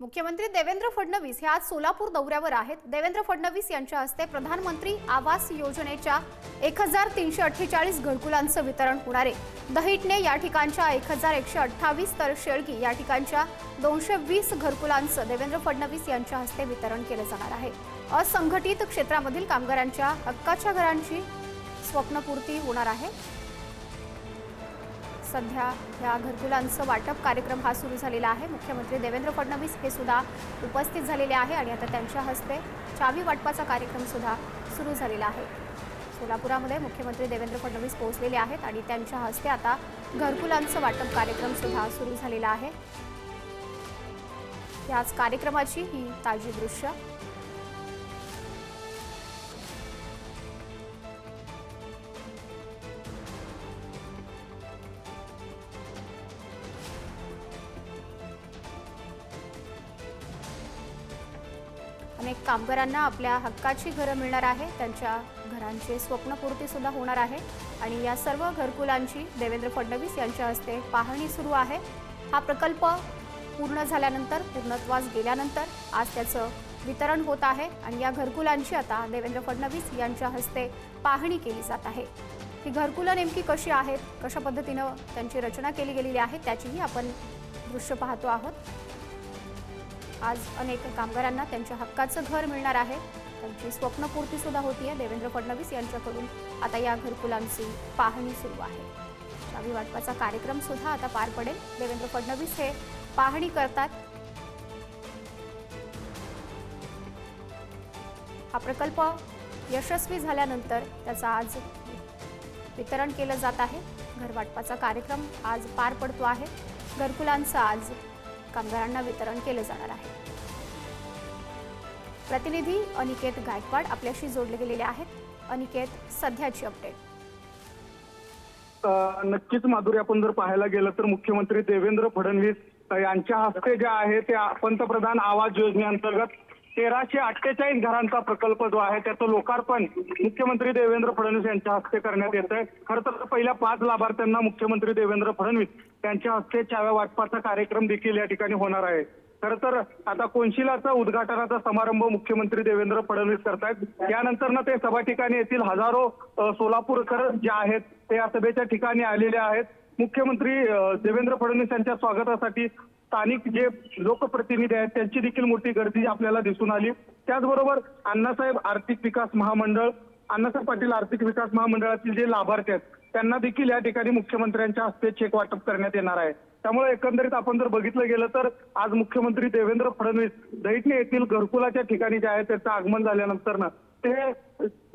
मुख्यमंत्री देवेंद्र फडणवीस हे आज सोलापूर दौऱ्यावर आहेत. देवेंद्र फडणवीस यांच्या हस्ते प्रधानमंत्री आवास योजनेच्या एक हजार तीनशे अठ्ठेचाळीस घरकुलांचं वितरण होणार आहे. दहिटणे या ठिकाणच्या एक हजार एकशे अठ्ठावीस तर शेळगी या ठिकाणच्या दोनशे वीस घरकुलांचं देवेंद्र फडणवीस यांच्या हस्ते वितरण केलं जाणार आहे. असंघटित क्षेत्रामधील कामगारांच्या हक्काच्या घरांची स्वप्नपूर्ती होणार आहे. सध्या या घरकुलांचं वाटप कार्यक्रम हा सुरू झालेला आहे. मुख्यमंत्री देवेंद्र फडणवीस हे सुद्धा उपस्थित झालेले आहे आणि आता त्यांच्या हस्ते चावी वाटपाचा कार्यक्रमसुद्धा सुरू झालेला आहे. सोलापुरामध्ये मुख्यमंत्री देवेंद्र फडणवीस पोहोचलेले आहेत आणि त्यांच्या हस्ते आता घरकुलांचं वाटप कार्यक्रमसुद्धा सुरू झालेला आहे. याच कार्यक्रमाची ही ताजी दृश्य. अनेक कामगारांना आपल्या हक्काची घरं मिळणार आहे. त्यांच्या घरांची स्वप्नपूर्तीसुद्धा होणार आहे. आणि या सर्व घरकुलांची देवेंद्र फडणवीस यांच्या हस्ते पाहणी सुरू आहे. हा प्रकल्प पूर्ण झाल्यानंतर पूर्णत्वास गेल्यानंतर आज त्याचं वितरण होत आहे. आणि या घरकुलांची आता देवेंद्र फडणवीस यांच्या हस्ते पाहणी केली जात आहे. ही घरकुलं नेमकी कशी आहेत? कशा पद्धतीनं त्यांची रचना केली गेलेली आहे? त्याचीही आपण दृश्य पाहतो आहोत. आज अनेक कामगारांना त्यांच्या हक्काचं घर मिळणार आहे. त्यांची स्वप्नपूर्ती सुद्धा आहे देवेंद्र फडणवीस यांच्याकडून आता या घरकुलांची पाहणी सुरू आहे. चावी वाटपाचा कार्यक्रम सुद्धा आता पार पडेल. देवेंद्र फडणवीस हे पाहणी करतात. हा प्रकल्प यशस्वी झाल्यानंतर त्याचा आज वितरण केलं जात आहे. घरवाटपाचा कार्यक्रम आज पार पडतो आहे. घरकुलांचं आज कामगारांना वितरण केले जाणार आहे. प्रतिनिधी अनिकेत गायकवाड आपल्याशी जोडले गेलेले आहेत. अनिकेत सध्याची अपडेट नक्कीच माधुरी आपण जर पाहायला गेलं तर मुख्यमंत्री देवेंद्र फडणवीस यांच्या हस्ते जे आहे ते पंतप्रधान आवास योजनेअंतर्गत तेराशे अठ्ठेचाळीस घरांचा प्रकल्प जो आहे त्याचं लोकार्पण मुख्यमंत्री देवेंद्र फडणवीस यांच्या हस्ते करण्यात येत आहे खरं तर पहिल्या पाच लाभार्थ्यांना मुख्यमंत्री देवेंद्र फडणवीस यांच्या हस्ते चाव्या वाटपाचा कार्यक्रम देखील या ठिकाणी होणार आहे. खरं तर आता कोनशिलाचा उद्घाटनाचा समारंभ मुख्यमंत्री देवेंद्र फडणवीस करतायत. यानंतर ना ते सभा ठिकाणी येथील हजारो सोलापूरकर जे आहेत ते या सभेच्या ठिकाणी आलेले आहेत. मुख्यमंत्री देवेंद्र फडणवीस यांच्या स्वागतासाठी स्थानिक जे लोकप्रतिनिधी आहेत त्यांची देखील मोठी गर्दी आपल्याला दिसून आली. त्याचबरोबर अण्णासाहेब आर्थिक विकास महामंडळ अण्णासाहेब पाटील आर्थिक विकास महामंडळातील जे लाभार्थी आहेत त्यांना देखील या ठिकाणी मुख्यमंत्र्यांच्या हस्ते चेक वाटप करण्यात येणार आहे. त्यामुळे एकंदरीत आपण जर बघितलं गेलं तर आज मुख्यमंत्री देवेंद्र फडणवीस दैठणे येथील घरकुलाच्या ठिकाणी जे आहे त्याचं आगमन झाल्यानंतर ना ते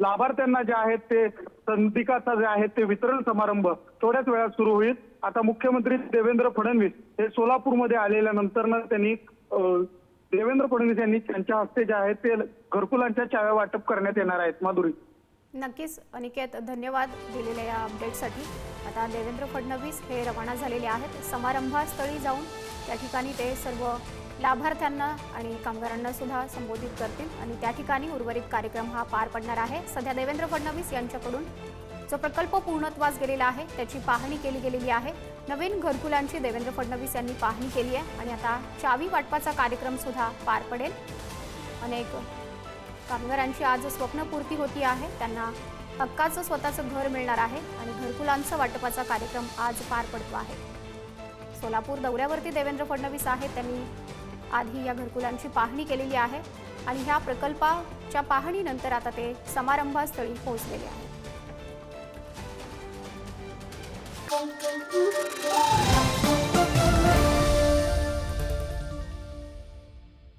लाभार्थ्यांना जे आहेत ते संधिकाचा जे आहे ते वितरण समारंभ थोड्याच वेळात सुरू होईल. आता मुख्यमंत्री देवेंद्र फडणवीस हे सोलापूरमध्ये आलेल्यानंतर त्यांनी देवेंद्र फडणवीस यांनी त्यांच्या हस्ते जे आहे ते घरकुलांच्या चाव्या वाटप करण्यात येणार आहेत. माधुरी. नक्कीच अनिकेत धन्यवाद दिलेल्या या अपडेटसाठी आता देवेंद्र फडणवीस हे रवाना झालेले आहेत. समारंभास्थळी जाऊन त्या ठिकाणी ते सर्व लाभार्थ्यांना आणि कामगारांना सुद्धा संबोधित करतील. आणि त्या ठिकाणी उर्वरित कार्यक्रम हा पार पडणार आहे. सध्या देवेंद्र फडणवीस यांच्याकडून जो प्रकल्प पूर्णत्वास गेलेला आहे त्याची पाहणी केली गेलेली आहे. नवीन घरकुलांची देवेंद्र फडणवीस यांनी पाहणी केली आहे. आणि आता चावी वाटपाचा कार्यक्रम सुद्धा पार पडेल. अनेक कामगारांची आज स्वप्नपूर्ती होती आहे. त्यांना हक्काचं स्वतःचं घर मिळणार आहे आणि घरकुलांचं वाटपाचा कार्यक्रम आज पार पडतो आहे. सोलापूर दौऱ्यावरती देवेंद्र फडणवीस आहेत त्यांनी आधी या घरकुलांची पाहणी केलेली आहे आणि ह्या प्रकल्पाच्या पाहणीनंतर आता ते समारंभास्थळी पोहोचलेले आहे